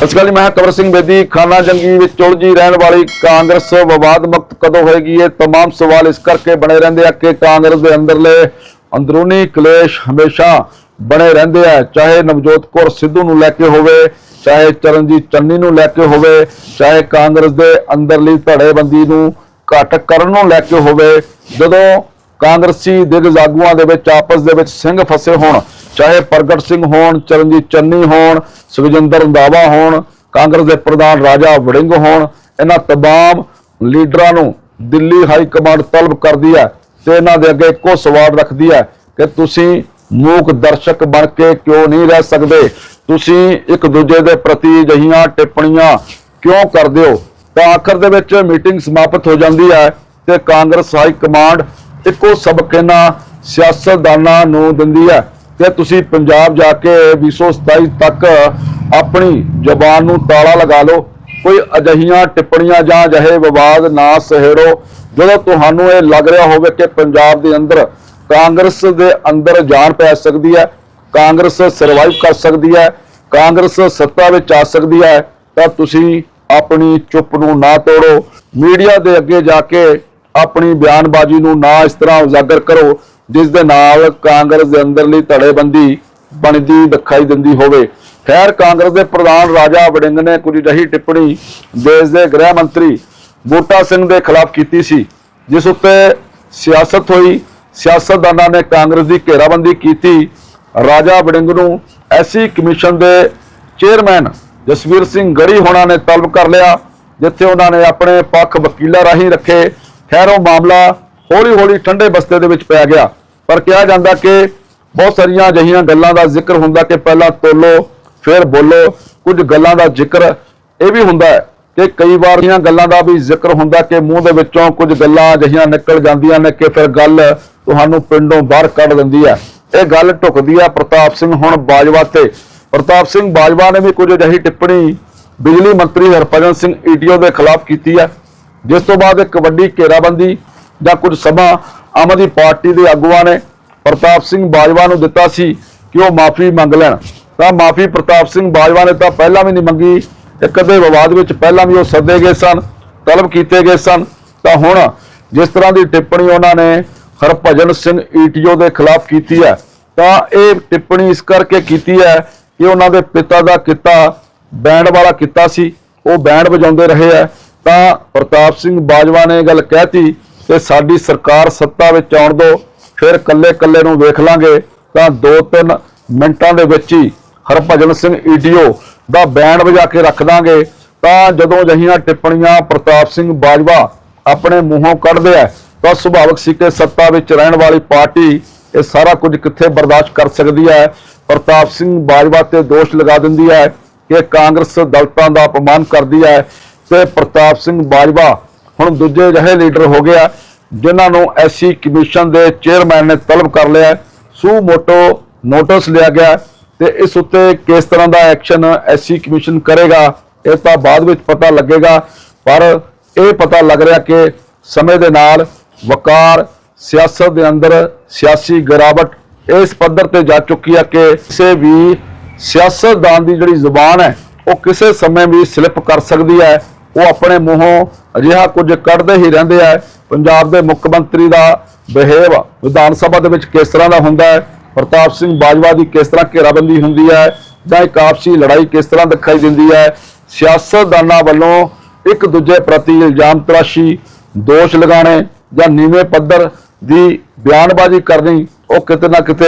ਸਤਿ ਸ਼੍ਰੀ ਅਕਾਲ ਜੀ, ਮੈਂ ਹਾਂ ਕਵਰ ਸਿੰਘ ਬੇਦੀ ਖਾਨਾ ਜੰਗੀ ਵਿੱਚ ਉਲਝੀ ਰਹਿਣ ਵਾਲੀ ਕਾਂਗਰਸ ਵਿਵਾਦ ਮੁਕਤ ਕਦੋਂ ਹੋਏਗੀ ਇਹ तमाम ਸਵਾਲ ਇਸ ਕਰਕੇ ਬਣੇ ਰਹਿੰਦੇ ਆ ਕਿ ਕਾਂਗਰਸ ਦੇ ਅੰਦਰਲੇ ਅੰਦਰੂਨੀ ਕਲੇਸ਼ ਹਮੇਸ਼ਾ ਬਣੇ ਰਹਿੰਦੇ ਆ ਚਾਹੇ ਨਵਜੋਤ ਕੌਰ ਸਿੱਧੂ ਨੂੰ ਲੈ ਕੇ ਹੋਵੇ ਚਾਹੇ ਚਰਨਜੀਤ ਚੰਨੀ ਨੂੰ ਲੈ ਕੇ ਹੋਵੇ ਚਾਹੇ ਕਾਂਗਰਸ ਦੇ ਅੰਦਰਲੀ ਧੜੇਬੰਦੀ ਨੂੰ ਘਟ ਕਰਨ ਨੂੰ ਲੈ ਕੇ ਹੋਵੇ ਜਦੋਂ ਕਾਂਗਰਸੀ ਦਿਗਜ ਆਗੂਆਂ ਦੇ ਵਿੱਚ ਆਪਸ ਦੇ ਵਿੱਚ ਸਿੰਘ ਫਸੇ ਹੋਣ ਚਾਹੇ ਪ੍ਰਗਟ ਸਿੰਘ ਹੋਣ, ਚਰਨਜੀਤ ਚੰਨੀ ਹੋਣ, ਸੁਖਜਿੰਦਰ ਰੰਧਾਵਾ ਹੋਣ, ਕਾਂਗਰਸ ਦੇ ਪ੍ਰਧਾਨ ਰਾਜਾ ਵੜਿੰਗ ਹੋਣ, ਇਹਨਾਂ ਤਮਾਮ ਲੀਡਰਾਂ ਨੂੰ ਦਿੱਲੀ ਹਾਈ ਕਮਾਂਡ ਤਲਬ ਕਰਦੀ ਹੈ ਤੇ ਇਹਨਾਂ ਦੇ ਅੱਗੇ ਇੱਕੋ ਸਵਾਲ ਰੱਖਦੀ ਹੈ ਕਿ ਤੁਸੀਂ ਮੂਕ ਦਰਸ਼ਕ ਬਣ ਕੇ ਕਿਉਂ ਨਹੀਂ ਰਹਿ ਸਕਦੇ? ਤੁਸੀਂ ਇੱਕ ਦੂਜੇ ਦੇ ਪ੍ਰਤੀ ਜਹੀਆਂ ਟਿੱਪਣੀਆਂ ਕਿਉਂ ਕਰਦੇ ਹੋ? ਤਾਂ ਆਖਰ ਦੇ ਵਿੱਚ ਮੀਟਿੰਗ ਸਮਾਪਤ ਹੋ ਜਾਂਦੀ ਹੈ ਤੇ ਕਾਂਗਰਸ ਹਾਈ ਕਮਾਂਡ ਇੱਕੋ ਸਬਕ ਇਹਨਾਂ ਸਿਆਸਤਦਾਨਾਂ ਨੂੰ ਦਿੰਦੀ ਹੈ। ਕਿ ਤੁਸੀਂ ਪੰਜਾਬ ਜਾ ਕੇ 2027 ਤੱਕ ਆਪਣੀ ਜ਼ਬਾਨ ਨੂੰ ਤਾਲਾ ਲਗਾ ਲਓ। ਕੋਈ ਅਜਹੀਆਂ ਟਿੱਪਣੀਆਂ ਜਾਂ ਅਜਿਹੇ ਵਿਵਾਦ ਨਾ ਸਹੇੜੋ ਜਦੋਂ ਤੁਹਾਨੂੰ ਇਹ ਲੱਗ ਰਿਹਾ ਹੋਵੇ ਕਿ ਪੰਜਾਬ ਦੇ ਅੰਦਰ ਕਾਂਗਰਸ ਦੇ ਅੰਦਰ ਜਾਨ ਪੈ ਸਕਦੀ ਹੈ, ਕਾਂਗਰਸ ਸਰਵਾਈਵ ਕਰ ਸਕਦੀ ਹੈ, ਕਾਂਗਰਸ ਸੱਤਾ ਵਿੱਚ ਆ ਸਕਦੀ ਹੈ, ਤਾਂ ਤੁਸੀਂ ਆਪਣੀ ਚੁੱਪ ਨੂੰ ਨਾ ਤੋੜੋ। ਮੀਡੀਆ ਦੇ ਅੱਗੇ ਜਾ ਕੇ ਆਪਣੀ ਬਿਆਨਬਾਜ਼ੀ ਨੂੰ ਨਾ ਇਸ ਤਰ੍ਹਾਂ ਉਜਾਗਰ ਕਰੋ ਜਿਸ ਦੇ ਨਾਲ ਕਾਂਗਰਸ ਦੇ ਅੰਦਰਲੀ ਧੜੇਬੰਦੀ ਬਣਦੀ ਦਿਖਾਈ ਦਿੰਦੀ ਹੋਵੇ। ਖੈਰ, ਕਾਂਗਰਸ ਦੇ ਪ੍ਰਧਾਨ ਰਾਜਾ ਵੜਿੰਗ ਨੇ ਕੁਝ ਅਜਿਹੀ ਟਿੱਪਣੀ ਦੇਸ਼ ਦੇ ਗ੍ਰਹਿ ਮੰਤਰੀ ਬੂਟਾ ਸਿੰਘ ਦੇ ਖਿਲਾਫ ਕੀਤੀ ਸੀ, ਜਿਸ ਉੱਤੇ ਸਿਆਸਤ ਹੋਈ। ਸਿਆਸਤਦਾਨਾਂ ਨੇ ਕਾਂਗਰਸ ਦੀ ਘੇਰਾਬੰਦੀ ਕੀਤੀ। ਰਾਜਾ ਵੜਿੰਗ ਨੂੰ ਐਸੀ ਕਮਿਸ਼ਨ ਦੇ ਚੇਅਰਮੈਨ ਜਸਵੀਰ ਸਿੰਘ ਗੜੀ ਹੋਣਾ ਨੇ ਤਲਬ ਕਰ ਲਿਆ, ਜਿੱਥੇ ਉਹਨਾਂ ਨੇ ਆਪਣੇ ਪੱਖ ਵਕੀਲਾਂ ਰਾਹੀਂ ਰੱਖੇ। ਖੈਰ ਉਹ ਮਾਮਲਾ ਹੌਲੀ-ਹੌਲੀ ਠੰਡੇ ਬਸਤੇ ਦੇ ਵਿੱਚ ਪੈ ਗਿਆ। ਪਰ ਕਿਹਾ ਜਾਂਦਾ ਕਿ ਬਹੁਤ ਸਾਰੀਆਂ ਅਜਿਹੀਆਂ ਗੱਲਾਂ ਦਾ ਜ਼ਿਕਰ ਹੁੰਦਾ ਕਿ ਪਹਿਲਾਂ ਤੋਲੋ, ਫਿਰ ਬੋਲੋ। ਕੁਝ ਗੱਲਾਂ ਦਾ ਜ਼ਿਕਰ ਇਹ ਵੀ ਹੁੰਦਾ ਹੈ ਕਿ ਕਈ ਵਾਰ ਇਹ ਗੱਲਾਂ ਦਾ ਵੀ ਜ਼ਿਕਰ ਹੁੰਦਾ ਕਿ ਮੂੰਹ ਦੇ ਵਿੱਚੋਂ ਕੁਝ ਗੱਲਾਂ ਅਜਿਹੀਆਂ ਨਿਕਲ ਜਾਂਦੀਆਂ ਨੇ ਕਿ ਫਿਰ ਗੱਲ ਤੁਹਾਨੂੰ ਪਿੰਡੋਂ ਬਾਹਰ ਕੱਢ ਦਿੰਦੀ ਹੈ। ਇਹ ਗੱਲ ਢੁਕਦੀ ਹੈ ਪ੍ਰਤਾਪ ਸਿੰਘ ਹੁਣ ਬਾਜਵਾ ਤੇ। ਪ੍ਰਤਾਪ ਸਿੰਘ ਬਾਜਵਾ ਨੇ ਵੀ ਕੁਝ ਅਜਿਹੀ ਟਿੱਪਣੀ ਬਿਜਲੀ ਮੰਤਰੀ ਹਰਭਜਨ ਸਿੰਘ ਈਟੀਓ ਦੇ ਖਿਲਾਫ ਕੀਤੀ ਹੈ। ਜਿਸ ਤੋਂ ਬਾਅਦ ਇੱਕ ਵੱਡੀ ਘੇਰਾਬੰਦੀ ਜਾਂ ਕੁਝ ਸਮਾਂ ਆਮ ਆਦਮੀ ਪਾਰਟੀ ਦੇ ਆਗੂਆਂ ਨੇ ਪ੍ਰਤਾਪ ਸਿੰਘ ਬਾਜਵਾ ਨੂੰ ਦਿੱਤਾ ਸੀ ਕਿ ਉਹ ਮਾਫੀ ਮੰਗ ਲੈਣ। ਤਾਂ ਮਾਫੀ ਪ੍ਰਤਾਪ ਸਿੰਘ ਬਾਜਵਾ ਨੇ ਤਾਂ ਪਹਿਲਾਂ ਵੀ ਨਹੀਂ ਮੰਗੀ, ਇੱਕ ਅੱਧੇ ਵਿਵਾਦ ਵਿੱਚ ਪਹਿਲਾਂ ਵੀ ਉਹ ਸੱਦੇ ਗਏ ਸਨ, ਤਲਬ ਕੀਤੇ ਗਏ ਸਨ। ਤਾਂ ਹੁਣ ਜਿਸ ਤਰ੍ਹਾਂ ਦੀ ਟਿੱਪਣੀ ਉਹਨਾਂ ਨੇ ਹਰਭਜਨ ਸਿੰਘ ਈਟੀਓ ਦੇ ਖਿਲਾਫ ਕੀਤੀ ਹੈ, ਤਾਂ ਇਹ ਟਿੱਪਣੀ ਇਸ ਕਰਕੇ ਕੀਤੀ ਹੈ ਕਿ ਉਹਨਾਂ ਦੇ ਪਿਤਾ ਦਾ ਕਿੱਤਾ ਬੈਂਡ ਵਾਲਾ ਕਿੱਤਾ ਸੀ, ਉਹ ਬੈਂਡ ਵਜਾਉਂਦੇ ਰਹੇ ਆ ਤਾਂ ਪ੍ਰਤਾਪ ਸਿੰਘ ਬਾਜਵਾ ਨੇ ਇਹ ਗੱਲ ਕਹਿਤੀ ਕਿ ਸਾਡੀ ਸਰਕਾਰ ਸੱਤਾ ਵਿੱਚ ਆਉਣ ਦਿਓ। ਫਿਰ ਕੱਲੇ ਕੱਲੇ ਨੂੰ ਵੇਖ ਲਾਂਗੇ ਤਾਂ 2-3 ਮਿੰਟਾਂ ਦੇ ਵਿੱਚ ਹੀ ਹਰਭਜਨ ਸਿੰਘ ਈਡੀਓ ਦਾ ਬੈਂਡ ਵਜਾ ਕੇ ਰੱਖ ਦਾਂਗੇ। ਤਾਂ ਜਦੋਂ ਜਹੀਆਂ ਟਿੱਪਣੀਆਂ ਪ੍ਰਤਾਪ ਸਿੰਘ ਬਾਜਵਾ ਆਪਣੇ ਮੂੰਹੋਂ ਕੱਢਦੇ ਆ, ਤਾਂ ਸੁਭਾਵਕ ਸੀ ਕਿ ਸੱਤਾ ਵਿੱਚ ਰਹਿਣ ਵਾਲੀ ਪਾਰਟੀ ਇਹ ਸਾਰਾ ਕੁਝ ਕਿੱਥੇ ਬਰਦਾਸ਼ਤ ਕਰ ਸਕਦੀ ਹੈ? ਪ੍ਰਤਾਪ ਸਿੰਘ ਬਾਜਵਾ ਤੇ ਦੋਸ਼ ਲਗਾ ਦਿੰਦੀ ਹੈ ਕਿ ਕਾਂਗਰਸ ਦਲਤਾਂ ਦਾ ਅਪਮਾਨ ਕਰਦੀ ਹੈ ਤੇ ਪ੍ਰਤਾਪ ਸਿੰਘ ਬਾਜਵਾ ਹੁਣ ਦੂਜੇ ਜਿਹੇ ਲੀਡਰ ਹੋ ਗਿਆ। ਜਿਨ੍ਹਾਂ ਨੂੰ ਐਸੀ ਕਮਿਸ਼ਨ ਦੇ ਚੇਅਰਮੈਨ ਨੇ ਤਲਬ ਕਰ ਲਿਆ ਸੂ ਮੋਟੋ ਨੋਟਿਸ ਲਿਆ ਗਿਆ ਤੇ ਇਸ ਉੱਤੇ ਕਿਸ ਤਰ੍ਹਾਂ ਦਾ ਐਕਸ਼ਨ ਐਸੀ ਕਮਿਸ਼ਨ ਕਰੇਗਾ, ਇਹ ਤਾਂ ਬਾਅਦ ਵਿੱਚ ਪਤਾ ਲੱਗੇਗਾ, ਪਰ ਇਹ ਪਤਾ ਲੱਗ ਰਿਹਾ ਕਿ ਸਮੇਂ ਦੇ ਨਾਲ ਵਕਾਰ ਸਿਆਸਤ ਦੇ ਅੰਦਰ ਸਿਆਸੀ ਗਿਰਾਵਟ ਇਸ ਪੱਧਰ ਤੇ ਜਾ ਚੁੱਕੀ ਹੈ ਕਿ ਕਿਸੇ ਵੀ ਸਿਆਸਤਦਾਨ ਦੀ ਜਿਹੜੀ ਜ਼ੁਬਾਨ ਹੈ, ਉਹ ਕਿਸੇ ਸਮੇਂ ਵੀ ਸਲਿੱਪ ਕਰ ਸਕਦੀ ਹੈ, ਉਹ ਆਪਣੇ ਮੂੰਹੋਂ ਅਜਿਹਾ ਕੁਝ ਕੱਢਦੇ ਹੀ ਰਹਿੰਦੇ ਆ ਪੰਜਾਬ ਦੇ ਮੁੱਖ ਮੰਤਰੀ ਦਾ ਬਿਹੇਵ ਵਿਧਾਨ ਸਭਾ ਦੇ ਵਿੱਚ ਕਿਸ ਤਰ੍ਹਾਂ ਦਾ ਹੁੰਦਾ ਹੈ? ਪ੍ਰਤਾਪ ਸਿੰਘ ਬਾਜਵਾ ਦੀ ਕਿਸ ਤਰ੍ਹਾਂ ਘੇਰਾਬੰਦੀ ਹੁੰਦੀ ਹੈ? ਜਾਂ ਇੱਕ ਆਪਸੀ ਲੜਾਈ ਕਿਸ ਤਰ੍ਹਾਂ ਦਿਖਾਈ ਦਿੰਦੀ ਹੈ? ਸਿਆਸਤਦਾਨਾਂ ਵੱਲੋਂ ਇੱਕ ਦੂਜੇ ਪ੍ਰਤੀ ਇਲਜ਼ਾਮ ਤਰਾਸ਼ੀ, ਦੋਸ਼ ਲਗਾਣੇ ਜਾਂ ਨੀਵੇਂ ਪੱਧਰ ਦੀ ਬਿਆਨਬਾਜ਼ੀ ਕਰਨੀ ਉਹ ਕਿਤੇ ਨਾ ਕਿਤੇ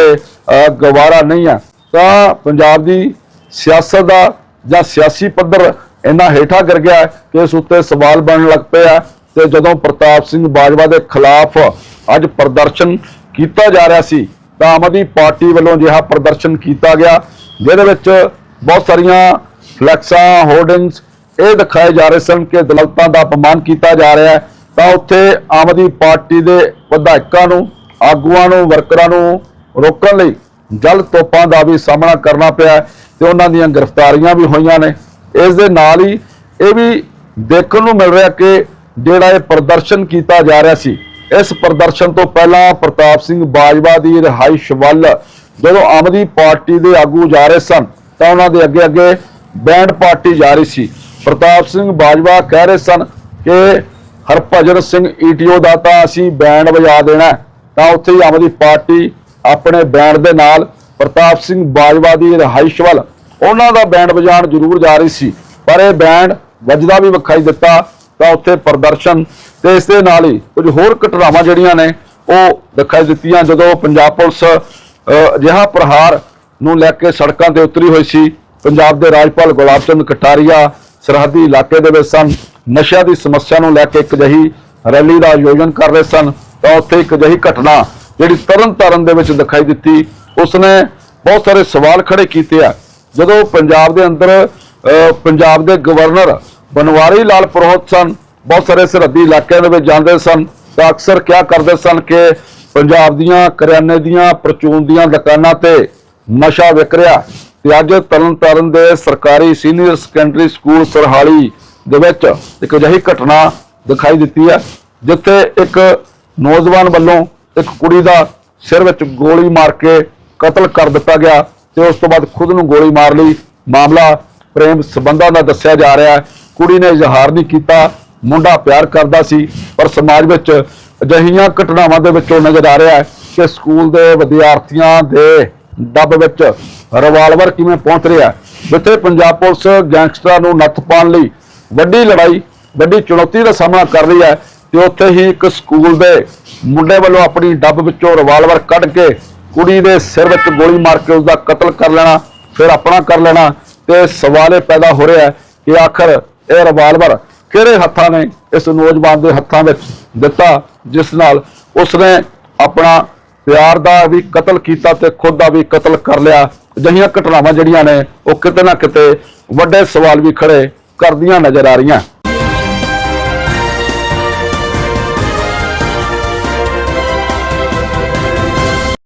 ਗਵਾਰਾ ਨਹੀਂ ਆ ਤਾਂ ਪੰਜਾਬ ਦੀ ਸਿਆਸਤ ਦਾ ਜਾਂ ਸਿਆਸੀ ਪੱਧਰ ਇੰਨਾ ਹੇਠਾਂ ਕਰ ਗਿਆ ਕਿ ਇਸ ਉੱਤੇ ਸਵਾਲ ਬਣਨ ਲੱਗ ਪਿਆ ਤੇ ਜਦੋਂ ਪ੍ਰਤਾਪ ਸਿੰਘ ਬਾਜਵਾ ਦੇ ਖਿਲਾਫ ਅੱਜ ਪ੍ਰਦਰਸ਼ਨ ਕੀਤਾ ਜਾ ਰਿਹਾ ਸੀ, ਤਾਂ ਆਮ ਆਦਮੀ ਪਾਰਟੀ ਵੱਲੋਂ ਜਿਹੜਾ ਪ੍ਰਦਰਸ਼ਨ ਕੀਤਾ ਗਿਆ, ਜਿਹਦੇ ਵਿੱਚ ਬਹੁਤ ਸਾਰੀਆਂ ਫਲੈਕਸਾਂ, ਹੋਰਡਿੰਗਸ ਇਹ ਦਿਖਾਏ ਜਾ ਰਹੇ ਸਨ ਕਿ ਦਲਤਾਂ ਦਾ ਅਪਮਾਨ ਕੀਤਾ ਜਾ ਰਿਹਾ ਹੈ। ਤਾਂ ਉੱਥੇ ਆਮ ਆਦਮੀ ਪਾਰਟੀ ਦੇ ਵਿਧਾਇਕਾਂ ਨੂੰ, ਆਗੂਆਂ ਨੂੰ, ਵਰਕਰਾਂ ਨੂੰ ਰੋਕਣ ਲਈ ਜਲ ਤੋਪਾਂ ਦਾ ਵੀ ਸਾਹਮਣਾ ਕਰਨਾ ਪਿਆ ਤੇ ਉਹਨਾਂ ਦੀਆਂ ਗ੍ਰਿਫਤਾਰੀਆਂ ਵੀ ਹੋਈਆਂ ਨੇ। ਇਸ ਦੇ ਨਾਲ ਹੀ ਇਹ ਵੀ ਦੇਖਣ ਨੂੰ ਮਿਲ ਰਿਹਾ ਕਿ ਜਿਹੜਾ ਇਹ ਪ੍ਰਦਰਸ਼ਨ ਕੀਤਾ ਜਾ ਰਿਹਾ ਸੀ। ਇਸ ਪ੍ਰਦਰਸ਼ਨ ਤੋਂ ਪਹਿਲਾਂ ਪ੍ਰਤਾਪ ਸਿੰਘ ਬਾਜਵਾ ਦੀ ਰਿਹਾਇਸ਼ ਵੱਲ ਜਦੋਂ ਆਮ ਆਦਮੀ ਪਾਰਟੀ ਦੇ ਆਗੂ ਜਾ ਰਹੇ ਸਨ, ਤਾਂ ਉਹਨਾਂ ਦੇ ਅੱਗੇ ਅੱਗੇ ਬੈਂਡ ਪਾਰਟੀ ਜਾ ਰਹੀ ਸੀ। ਪ੍ਰਤਾਪ ਸਿੰਘ ਬਾਜਵਾ ਕਹਿ ਰਹੇ ਸਨ ਕਿ ਹਰਭਜਨ ਸਿੰਘ ਈਟੀਓ ਦਾ ਤਾਂ ਅਸੀਂ ਬੈਂਡ ਵਜਾ ਦੇਣਾ ਤਾਂ ਉੱਥੇ ਹੀ ਆਮ ਆਦਮੀ ਪਾਰਟੀ ਆਪਣੇ ਬੈਂਡ ਦੇ ਨਾਲ ਪ੍ਰਤਾਪ ਸਿੰਘ ਬਾਜਵਾ ਦੀ ਰਿਹਾਇਸ਼ ਵੱਲ ਉਹਨਾਂ ਦਾ ਬੈਂਡ ਵਜਾਉਣ ਜ਼ਰੂਰ ਜਾ ਰਹੀ ਸੀ। ਪਰ ਇਹ ਬੈਂਡ ਵੱਜਦਾ ਵੀ ਵਿਖਾਈ ਦਿੱਤਾ। ਤਾਂ ਉੱਥੇ ਪ੍ਰਦਰਸ਼ਨ ਤੇ ਇਸ ਦੇ ਨਾਲ ਹੀ ਕੁਝ ਹੋਰ ਘਟਨਾਵਾਂ ਜਿਹੜੀਆਂ ਨੇ ਉਹ ਦਿਖਾਈ ਦਿੱਤੀਆਂ। ਜਦੋਂ ਪੰਜਾਬ ਪੁਲਿਸ ਅਜਿਹਾ ਪ੍ਰਹਾਰ ਨੂੰ ਲੈ ਕੇ ਸੜਕਾਂ ਤੇ ਉਤਰੀ ਹੋਈ ਸੀ, ਪੰਜਾਬ ਦੇ ਰਾਜਪਾਲ ਗੁਲਾਬ ਚੰਦ ਕਟਾਰੀਆ ਸਰਹੱਦੀ ਇਲਾਕੇ ਦੇ ਵਿੱਚ ਸਨ। ਨਸ਼ਿਆਂ ਦੀ ਸਮੱਸਿਆ ਨੂੰ ਲੈ ਕੇ ਇੱਕ ਜਹੀ ਰੈਲੀ ਦਾ ਆਯੋਜਨ ਕਰ ਰਹੇ ਸਨ, ਤਾਂ ਉੱਥੇ ਇੱਕ ਜਹੀ ਘਟਨਾ ਜਿਹੜੀ ਤਰਨ ਤਾਰਨ ਦੇ ਵਿੱਚ ਦਿਖਾਈ ਦਿੱਤੀ। ਉਸਨੇ ਬਹੁਤ ਸਾਰੇ ਸਵਾਲ ਖੜੇ ਕੀਤੇ ਆ। ਜਦੋਂ ਪੰਜਾਬ ਦੇ ਅੰਦਰ ਪੰਜਾਬ ਦੇ ਗਵਰਨਰ ਬਨਵਾਰੀ ਲਾਲ ਪੁਰੋਹਿਤ ਸਨ। ਬਹੁਤ ਸਾਰੇ ਸਰਹੱਦੀ ਇਲਾਕਿਆਂ ਦੇ ਵਿੱਚ ਜਾਂਦੇ ਸਨ। ਤਾਂ ਅਕਸਰ ਕਿਹਾ ਕਰਦੇ ਸਨ ਕਿ ਪੰਜਾਬ ਦੀਆਂ ਕਰਿਆਨੇ ਦੀਆਂ, ਪ੍ਰਚੂਨ ਦੀਆਂ ਦੁਕਾਨਾਂ ਤੇ ਨਸ਼ਾ ਵਿਕ ਰਿਹਾ। ਤੇ ਅੱਜ ਤਰਨਤਾਰਨ ਦੇ ਸਰਕਾਰੀ ਸੀਨੀਅਰ ਸੈਕੰਡਰੀ ਸਕੂਲ ਸਰਹਾਲੀ ਦੇ ਵਿੱਚ ਇੱਕ ਅਜਿਹੀ ਘਟਨਾ ਦਿਖਾਈ ਦਿੱਤੀ ਹੈ, ਜਿੱਥੇ ਇੱਕ ਨੌਜਵਾਨ ਵੱਲੋਂ ਇੱਕ ਕੁੜੀ ਦਾ ਸਿਰ ਵਿੱਚ ਗੋਲੀ ਮਾਰ ਕੇ ਕਤਲ ਕਰ ਦਿੱਤਾ ਗਿਆ। ਤੇ ਉਸ ਤੋਂ ਬਾਅਦ ਖੁਦ ਨੂੰ ਗੋਲੀ ਮਾਰ ਲਈ। ਮਾਮਲਾ ਪ੍ਰੇਮ ਸਬੰਧਾਂ ਦਾ ਦੱਸਿਆ ਜਾ ਰਿਹਾ ਹੈ। ਕੁੜੀ ਨੇ ਇਜ਼ਹਾਰ ਨਹੀਂ ਕੀਤਾ, ਮੁੰਡਾ ਪਿਆਰ ਕਰਦਾ ਸੀ, ਪਰ ਸਮਾਜ ਵਿੱਚ ਅਜਿਹੀਆਂ ਘਟਨਾਵਾਂ ਦੇ ਵਿੱਚੋਂ ਨਜ਼ਰ ਆ ਰਿਹਾ ਹੈ ਕਿ ਸਕੂਲ ਦੇ ਵਿਦਿਆਰਥੀਆਂ ਦੇ ਡੱਬ ਵਿੱਚ ਰਿਵਾਲਵਰ ਕਿਵੇਂ ਪਹੁੰਚ ਰਿਹਾ ਜਿੱਥੇ ਪੰਜਾਬ ਪੁਲਿਸ ਗੈਂਗਸਟਰਾਂ ਨੂੰ ਨੱਥ ਪਾਉਣ ਲਈ ਵੱਡੀ ਲੜਾਈ, ਵੱਡੀ ਚੁਣੌਤੀ ਦਾ ਸਾਹਮਣਾ ਕਰ ਰਹੀ ਹੈ ਤੇ ਉੱਥੇ ਹੀ ਇੱਕ ਸਕੂਲ ਦੇ ਮੁੰਡੇ ਵੱਲੋਂ ਆਪਣੀ ਡੱਬ ਵਿੱਚੋਂ ਰਿਵਾਲਵਰ ਕੱਢ ਕੇ ਕੁੜੀ ਦੇ ਸਿਰ ਵਿੱਚ ਗੋਲੀ ਮਾਰ ਕੇ ਉਸ ਦਾ ਕਤਲ ਕਰ ਲੈਣਾ, ਫਿਰ ਆਪਣਾ ਕਰ ਲੈਣਾ ਤੇ ਸਵਾਲ ਇਹ ਪੈਦਾ ਹੋ ਰਿਹਾ ਹੈ ਕਿ ਆਖਰ ਇਹ ਰਿਵਾਲਵਰ ਕਿਹੜੇ ਹੱਥਾਂ ਨੇ? ਇਸ ਨੌਜਵਾਨ ਦੇ ਹੱਥਾਂ ਵਿੱਚ ਦਿੱਤਾ, ਜਿਸ ਨਾਲ ਉਸਨੇ ਆਪਣਾ ਪਿਆਰ ਦਾ ਵੀ ਕਤਲ ਕੀਤਾ ਤੇ ਖੁਦ ਦਾ ਵੀ ਕਤਲ ਕਰ ਲਿਆ। ਅਜਿਹੀਆਂ ਘਟਨਾਵਾਂ ਜਿਹੜੀਆਂ ਨੇ, ਉਹ ਕਿਤੇ ਨਾ ਕਿਤੇ ਵੱਡੇ ਸਵਾਲ ਵੀ ਖੜੇ ਕਰਦੀਆਂ ਨਜ਼ਰ ਆ ਰਹੀਆਂ।